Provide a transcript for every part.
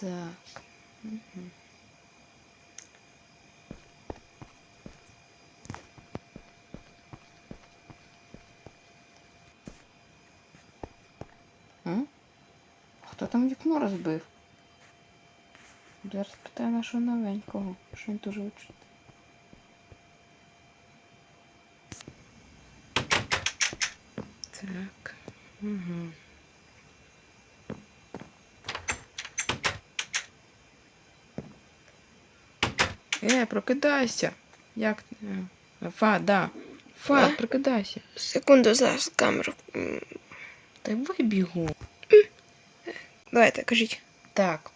Так. А? Хто там вікно розбив? Зараз питаю нашого новенького, що він тут вчить. Так. Угу. Е, прокидайся. Як? Е, Фа, да. Фа, А? прокидайся. Секунду, зараз камеру. Та вибігу. Давайте, кажіть. Так.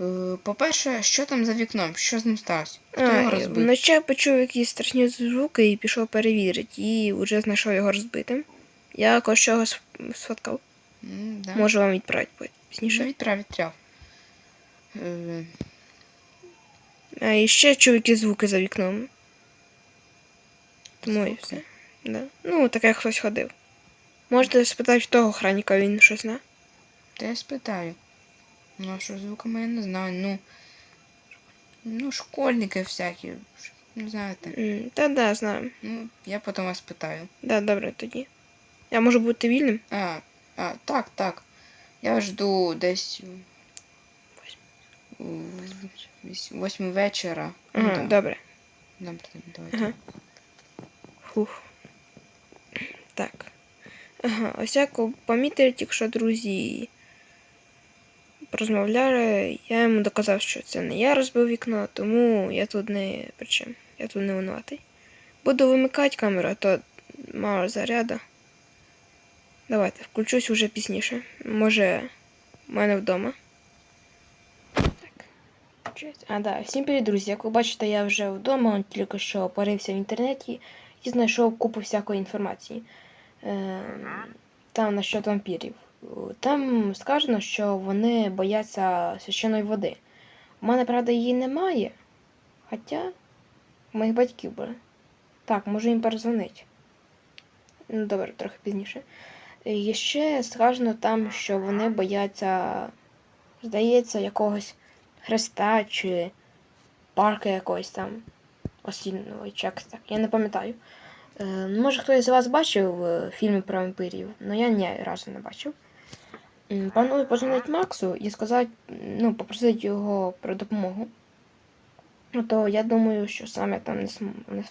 Е, По-перше, що там за вікном? Що з ним сталося? Хто його розбив? вночі я почув якісь страшні звуки і пішов перевірити, і вже знайшов його розбитим. Я когось чого сфоткав. М, да. Можу вам відправити Ну, пізніше. відправ, відправ. А і ще чув звуки за вікном. Тому і все. Да. Ну, таке хтось ходив. Можете спитати в того охранника, він щось знає. Та я спитаю. Ну, а що звуками я не знаю. Ну, ну школьники всякі. Ну, знаєте. М, Та да, знаю. Ну, я потім вас питаю. Да, добре тоді. Я можу бути вільним? А, а, так, так. Я жду десь у вісь- восьмій вечора. Ну, Ага, да. добре. Добре, давайте. Ага. Фух. Так. Ага, ось як помітили, якщо друзі розмовляли, я йому доказав, що це не я розбив вікно, тому я тут не при чим. Я тут не винуватий. Буду вимикати камеру, а то мало заряду. Давайте, включусь уже пізніше. Може, в мене вдома. Так. А, да. Всім привіт, друзі. Як ви бачите, я вже вдома, тільки що порився в інтернеті і знайшов купу всякої інформації. Е, там насчет вампірів. Там сказано, що вони бояться священої води. У мене, правда, її немає. Хоча моїх батьків були. Так, можу їм перезвонити. Ну, добре, трохи пізніше. І ще сказано там, що вони бояться, здається, якогось хреста чи парка якогось там осінного якось так. Я не пам'ятаю. Е, може, хтось з вас бачив е, фільми про вампирів, але я ні разу не бачив. Планую позвонити Максу і сказати, ну, попросити його про допомогу. Ну, то я думаю, що сам я там не, см... не,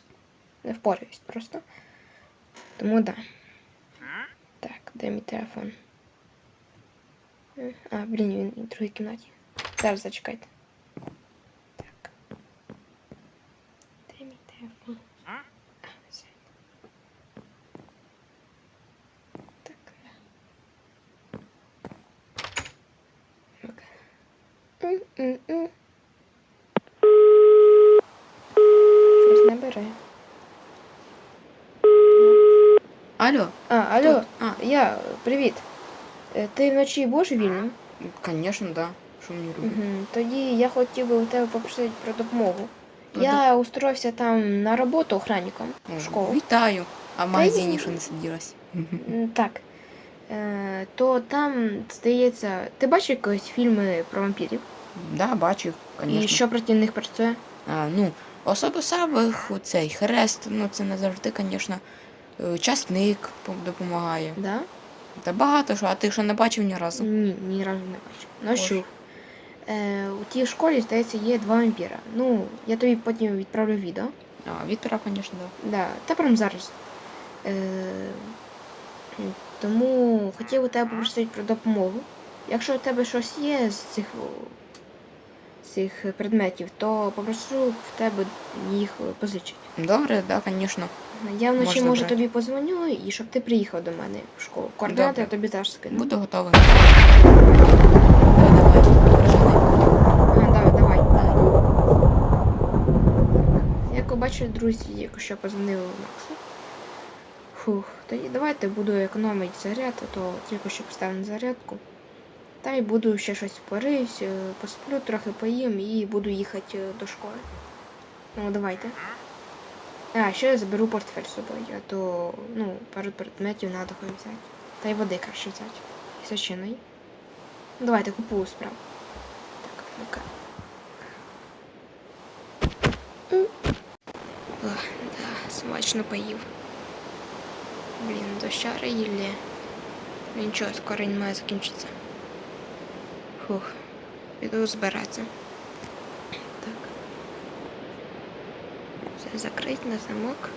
не впораюсь просто. Тому да. Так, де мій телефон? Е, А, блін, він в другій кімнаті. Зараз зачекайте. Так. Де мій телефон? А, ось він. Так, да. Ну-ка. М-м-м. Щось не бере. Алло? А, алло, А, я, привіт. Е, Ти вночі будеш вільним? звісно, да. Що мені робити? Угу. Тоді я хотів би у тебе попросити про допомогу. Про Я устроївся там на роботу охранником в школу. Вітаю. А в магазині що не сиділась? Так. Е, то там, здається, ти бачив якісь фільми про вампірів? Да, бачу, звісно. І що проти них працює? А, ну, особи самих, цей хрест, ну це не завжди, звісно, е, часник допомагає. Да? Та багато що, а ти що не бачив ні разу? Ні, ні разу не бачив. Ну що? Е, у тій школі, здається, є два вампіра. Ну, я тобі потім відправлю відео. А, відпіра, звісно, да. Да, та прямо зараз. Е, тому хотів у тебе попросити про допомогу. Якщо у тебе щось є з цих, з цих предметів, то попрошу в тебе їх позичити. Добре, да, звісно. Я вночі Можна може брати. тобі позвоню і щоб ти приїхав до мене в школу. Координати я тобі теж скину. Буду готовий. Давай, давай, А, давай, давай. Бачите, друзі, якщо позвонили Максу. Фух, тоді давайте буду економити заряд, а то тільки що поставив на зарядку. Та й буду ще щось поривсь, посплю, трохи поїм і буду їхати е, до школи. Ну, давайте. А, ще я заберу портфель з собою, а то, ну, пару предметів треба хоч взяти. Та й води краще взяти. І сочиної. Ну, давайте купую справу. Так. Ну-ка. О, да, смачно поїв. Блін, дощари їлі. Нічого, скоро він має закінчитися. Фух, піду збиратися. Так. Все закрить на замок.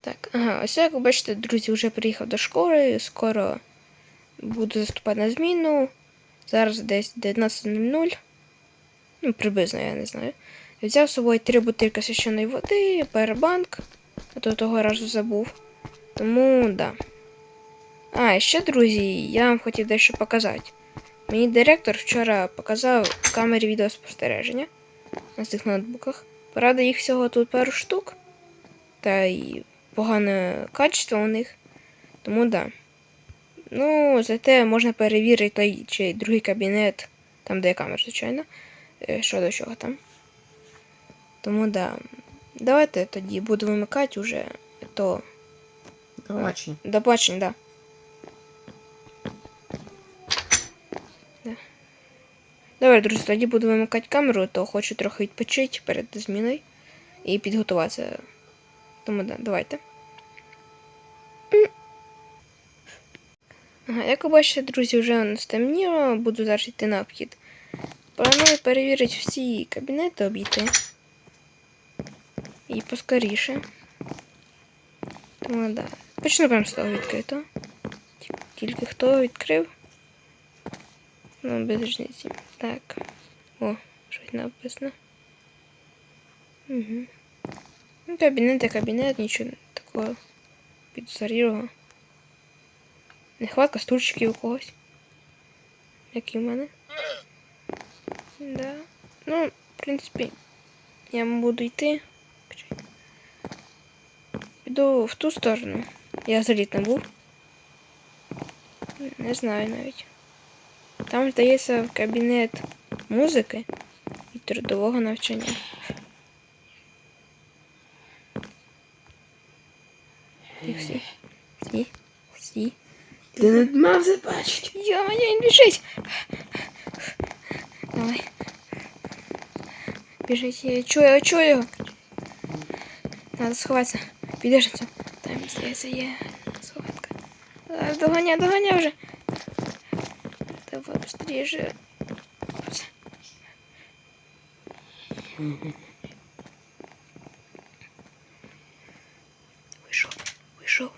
Так, ага, ось як ви бачите, друзі, вже приїхав до школи, скоро буду заступати на зміну. Зараз десь 19.00. Ну, приблизно, я не знаю. Взяв з собою три бутильки священої води, перебанк. А то того разу забув. Тому, да. А, і ще, друзі, я вам хотів дещо показати. Мені директор вчора показав камері відеоспостереження на цих ноутбуках. Правда, їх всього тут пару штук. Та й погане качество у них. Тому да. Ну, зате можна перевірити той чи другий кабінет, там, де камера, звичайно. Е, Що до чого там. Тому да. Давайте тоді буду вимикати уже то. Побачення. До побачення, да. Да. Добре, друзі, тоді буду вимикати камеру, то хочу трохи відпочити перед зміною і підготуватися. Тому да, давайте. Ага, як ви бачите, друзі, вже стемніло, буду зараз йти на обхід. Планую перевірити всі кабінети обійти. І поскоріше. Тому да. Почну прямо з того відкритого. Ті- Тільки хто відкрив. Ну, без різниці. Так. О, щось написано. Угу. Ну, кабінет і кабінет, нічого такого підзарілого. Нехватка стульчиків у когось. Як і в мене. Да. Ну, в принципі, я буду йти. Почекай. Піду в ту сторону. Я заліт не був. Не знаю навіть. Там, здається, в кабінет музики і трудового навчання. Тих всі. Всі. Всі. Ти не мав забачити. Йо, мене він біжить. Давай. Біжить, я чую, я чую його. Надо сховатися. Підержаться. Там, здається, є схованка. А, Доганя, доганя вже. Давай быстрее. Вийшов, вийшов.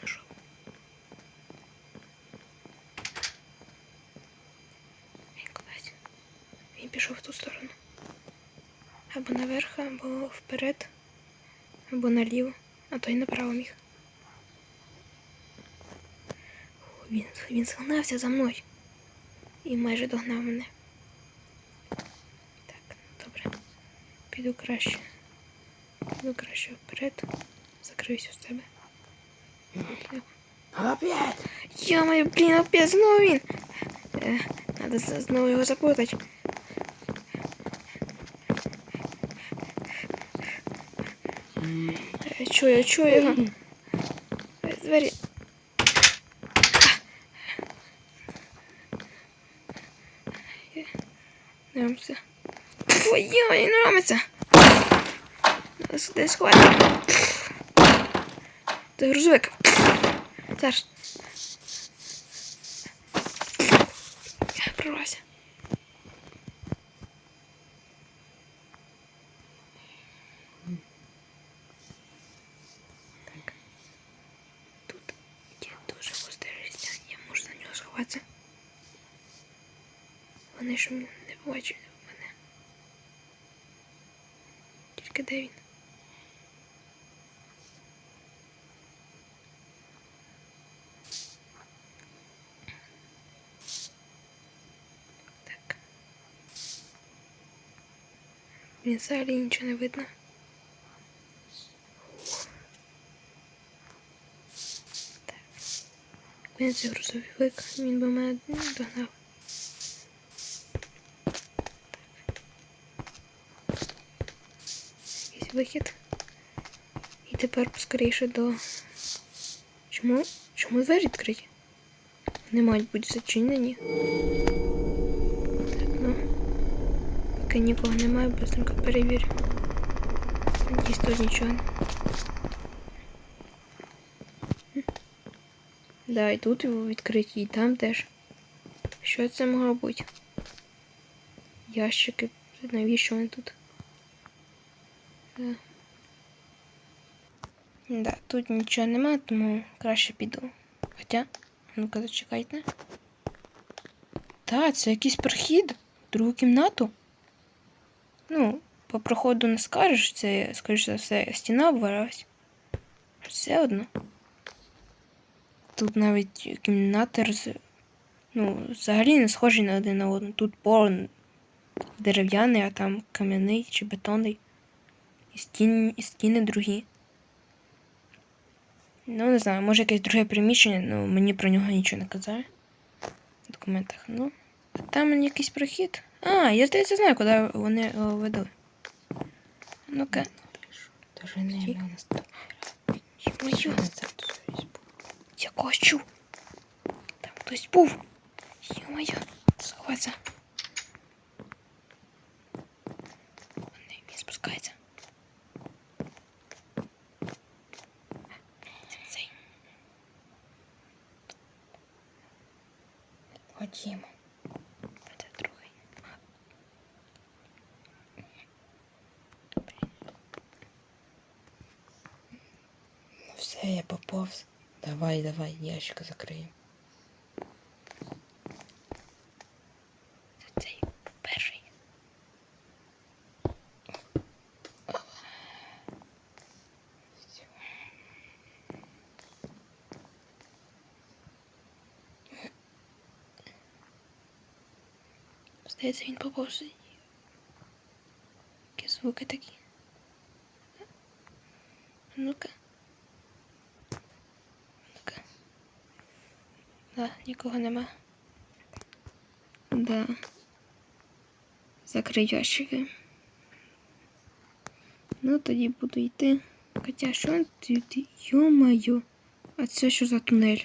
Вийшов. Він кудись. Він пішов в ту сторону. Або наверх, або вперед, або наліво, а то й направо міг. Він, він згнався за мною і майже догнав мене. Так, добре. Піду краще. Піду краще вперед. Закриюсь у тебе. Опять. Ё-моё, блин, опять знову він. Е, надо знову його запутати. Е, Чую, чую його. Е, Двері. Е, Дивимося. Ой, ой, не рамиться. Надо сюди сховати. Це грузовик. Зараз. Я прорвався. Так. Тут є дуже густе листя. Я можу за нього сховатися. Ж не побачать мене. Тільки де він? Так. Він взагалі нічого не видно. Так. Він це грузовик, він би мене догнав. Вихід. тепер поскоріше до. Чому? Чому двері відкриті? Вони мають бути зачинені. Так, ну. Поки нікого немає, быстренько перевірю. Надіюсь, тут нічого. Да, і тут його відкриті, і там теж. Що це могло бути? Ящики. Навіщо вони тут? Да. Тут нічого нема, тому краще піду. Хоча, ну-ка зачекайте. Та, це якийсь прохід в другу кімнату. Ну, по проходу не скажеш, це, скоріш за все, стіна обвалилась. Все одно. Тут навіть кімнати роз... ну, взагалі не схожі на один на одну. Тут пол дерев'яний, а там кам'яний чи бетонний І стіни, і стіни другі. Ну, не знаю, може якесь друге приміщення, ну мені про нього нічого не казали. В документах. Ну. А там якийсь прохід. А, я здається знаю, куди вони о, ведуть. Ну-ка. Даже не Тихо. мене з тобою. Ё-моё, Що це тут щось було? я когось чув. Там хтось був. Ё-моё, сховатися. А це другий. Ну все, я поповз. Давай, давай, ящик закриємо. Це цей перший. Здається, він поповз. Які звуки такі. Ну-ка. Ну-ка. Да, нікого нема. Да. Закрий ящики. Ну, тоді буду йти. Хоча що тут? Йо-моє. А це що за тунель?